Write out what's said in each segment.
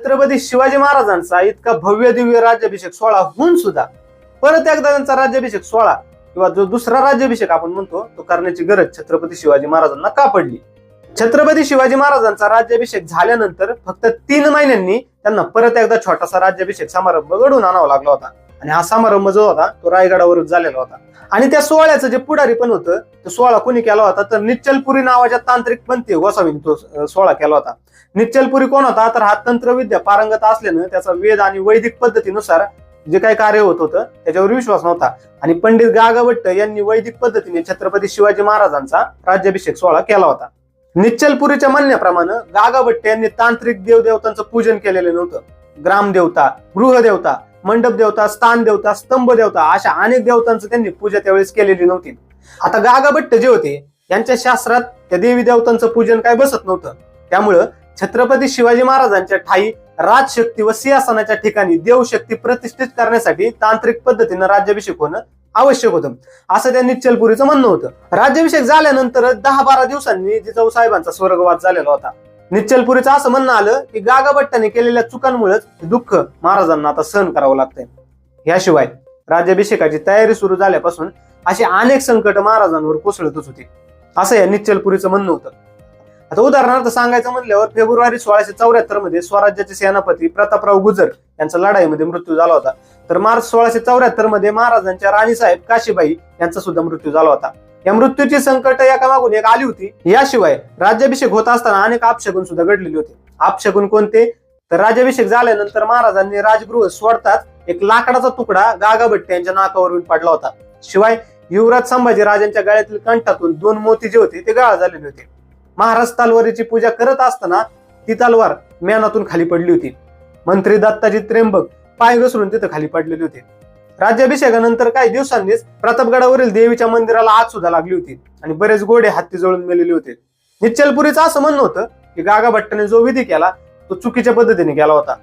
छत्रपती शिवाजी महाराजांचा इतका भव्य दिव्य राज्याभिषेक सोहळा होऊन सुद्धा परत एकदा त्यांचा राज्याभिषेक सोहळा किंवा जो दुसरा राज्याभिषेक आपण म्हणतो तो करण्याची गरज छत्रपती शिवाजी महाराजांना का पडली? छत्रपती शिवाजी महाराजांचा राज्याभिषेक झाल्यानंतर फक्त तीन महिन्यांनी त्यांना परत एकदा छोटासा राज्याभिषेक समारंभ घडवून आणावा लागला होता. आणि हा समारंभ जो होता तो रायगडावरच झालेला होता. आणि त्या सोहळ्याचं जे पुढारी पण होतं तो सोहळा कोणी केला होता? तर निच्चलपुरी नावाच्या तांत्रिक पंथी गोसावीने तो सोहळा केला होता. निच्चलपुरी कोण होता? तर हा तंत्रविद्या पारंगत असल्यानं त्याचा वेद आणि वैदिक पद्धतीनुसार जे काही कार्य होत होतं त्याच्यावर विश्वास नव्हता. आणि पंडित गागाभट्ट यांनी वैदिक पद्धतीने छत्रपती शिवाजी महाराजांचा राज्याभिषेक सोहळा केला होता. निच्चलपुरीच्या म्हणण्याप्रमाणे गागाभट्ट यांनी तांत्रिक देवदेवतांचं पूजन केलेलं नव्हतं. ग्रामदेवता गृहदेवता मंडप देवता स्थान देवता स्तंभ देवता अशा अनेक देवतांचं त्यांनी पूजा त्यावेळेस केलेली नव्हती. आता गागाभट्ट जे होते यांच्या शास्त्रात त्या देवी देवतांचं पूजन काय बसत नव्हतं. त्यामुळं छत्रपती शिवाजी महाराजांच्या ठाई राजशक्ती व सिंहासनाच्या ठिकाणी देवशक्ती प्रतिष्ठित करण्यासाठी तांत्रिक पद्धतीनं राज्याभिषेक होणं आवश्यक होतं. असं त्या निच्चलपुरीचं म्हणणं होतं. राज्याभिषेक झाल्यानंतर दहा बारा दिवसांनी जिजाऊ साहेबांचा स्वर्गवास झालेला होता. निश्चलपुरीचं असं म्हणणं आलं की गागाभट्टाने केलेल्या चुकांमुळेच दुःख महाराजांना आता सहन करावं लागतंय. याशिवाय राज्याभिषेकाची तयारी सुरू झाल्यापासून असे अनेक संकट महाराजांवर कोसळतच होते. असं या निश्चलपुरीचं म्हणणं होतं. आता उदाहरणार्थ सांगायचं म्हणल्यावर फेब्रुवारी सोळाशे चौऱ्याहत्तरमध्ये स्वराज्याचे सेनापती प्रतापराव गुजर यांचा लढाईमध्ये मृत्यू झाला होता. तर मार्च सोळाशे चौऱ्याहत्तरमध्ये महाराजांच्या राणीसाहेब काशीबाई यांचा सुद्धा मृत्यू झाला होता. या मृत्यूची संकट एका मागून एक आली होती. याशिवाय राज्याभिषेक होत असताना अनेक आपशकून सुद्धा घडलेले होते. आपशकून कोणते? तर राज्याभिषेक झाल्यानंतर महाराजांनी राजगृह सोडताच एक लाकडाचा तुकडा गागाभट्ट यांच्या नाकावरून पडला होता. शिवाय युवराज संभाजी राजांच्या गळ्यातील कंठातून दोन मोती जे होते ते गाळा झालेले होते. महाराज तलवारीची पूजा करत असताना ती तलवार म्यानातून खाली पडली होती. मंत्री दत्ताजी त्र्यंबक पाय घसरून तिथं खाली पडलेले होते. राज्याभिषेकानंतर काही दिवसांनीच प्रतापगडावरील देवीच्या मंदिराला आग सुद्धा लागली होती आणि बरेच गोडे हत्ती जळून मेलेले होते. निश्चलपुरीचं असं म्हणणं होतं की गागा भट्टाने जो विधी केला तो चुकीच्या पद्धतीने केला होता.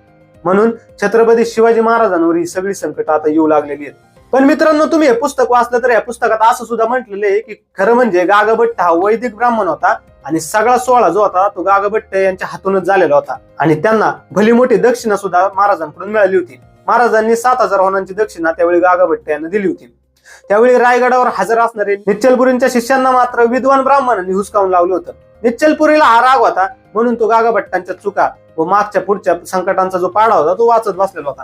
म्हणून छत्रपती शिवाजी महाराजांवर ही सगळी संकट आता येऊ लागलेली आहेत. पण मित्रांनो तुम्ही हे पुस्तक वाचलं तर या पुस्तकात असं सुद्धा म्हटलेलं आहे की खरं म्हणजे गागाभट्ट हा वैदिक ब्राह्मण होता आणि सगळा सोहळा जो होता तो गागाभट्ट यांच्या हातूनच झालेला होता. आणि त्यांना भली मोठी दक्षिणा सुद्धा महाराजांकडून मिळाली होती. महाराजांनी सात हजार होनांची दक्षिणा त्यावेळी गागाभट्ट यांना दिली होती. त्यावेळी रायगडावर हजर असणारे निच्चलपुरींच्या शिष्यांना मात्र विद्वान ब्राह्मणांनी हुसकावून लावलं होतं. निच्चलपुरीला हा राग होता म्हणून तो गागाभट्टांच्या चुका व मागच्या पुढच्या संकटांचा जो पाडा होता तो वाचत बसलेला होता.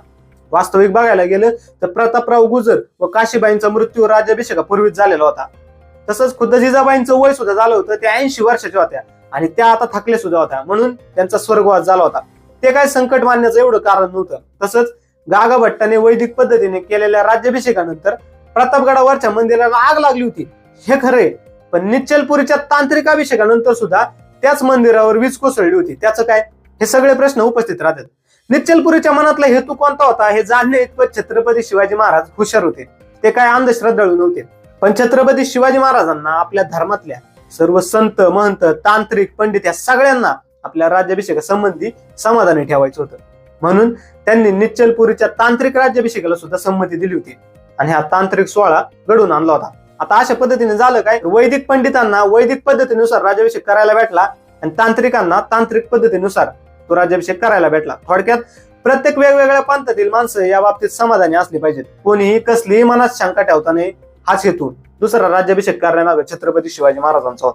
वास्तविक बघायला गेलं तर प्रतापराव गुजर व काशीबाईंचा मृत्यू राज्याभिषेकापूर्वीच झालेला होता. तसंच खुद्द जिजाबाईंचं वय सुद्धा झालं होतं त्या ऐंशी वर्षाच्या होत्या आणि त्या आता थकल्या सुद्धा होत्या म्हणून त्यांचा स्वर्गवास झाला होता. ते काय संकट मानण्याचं एवढं कारण नव्हतं. तसंच गागा भट्टाने वैदिक पद्धतीने केलेल्या राज्याभिषेकानंतर प्रतापगडावरच्या मंदिराला आग लागली होती. हे खरे पण निश्चलपुरीच्या तांत्रिक अभिषेकानंतर सुद्धा त्याच मंदिरावर वीज कोसळली होती. त्याचं काय? हे सगळे प्रश्न उपस्थित राहतात. निश्चलपुरीच्या मनातला हेतू कोणता होता हे जाणणे इतपत छत्रपती शिवाजी महाराज हुशार होते. ते काय अंधश्रद्धाळू नव्हते. पण छत्रपती शिवाजी महाराजांना आपल्या धर्मातल्या सर्व संत महंत तांत्रिक पंडित या सगळ्यांना आपल्या राज्याभिषेकासंबंधी समाधानी ठेवायचं होतं. म्हणून त्यांनी निच्चलपुरीच्या तांत्रिक राज्याभिषेकाला सुद्धा संमती दिली होती. आणि हा तांत्रिक सोहळा घडून आणला होता. आता अशा पद्धतीने झालं काय? वैदिक पंडितांना वैदिक पद्धतीनुसार राज्याभिषेक करायला भेटला आणि तांत्रिकांना तांत्रिक पद्धतीनुसार तो राज्याभिषेक करायला भेटला. थोडक्यात प्रत्येक वेगवेगळ्या पंथातील माणसं या बाबतीत समाधानी असली पाहिजेत. कोणीही कसलीही मनात शंका ठेवता नाही हाच हेतू. दुसरा राज्याभिषेक करण्यामागे छत्रपती शिवाजी महाराजांचा होता.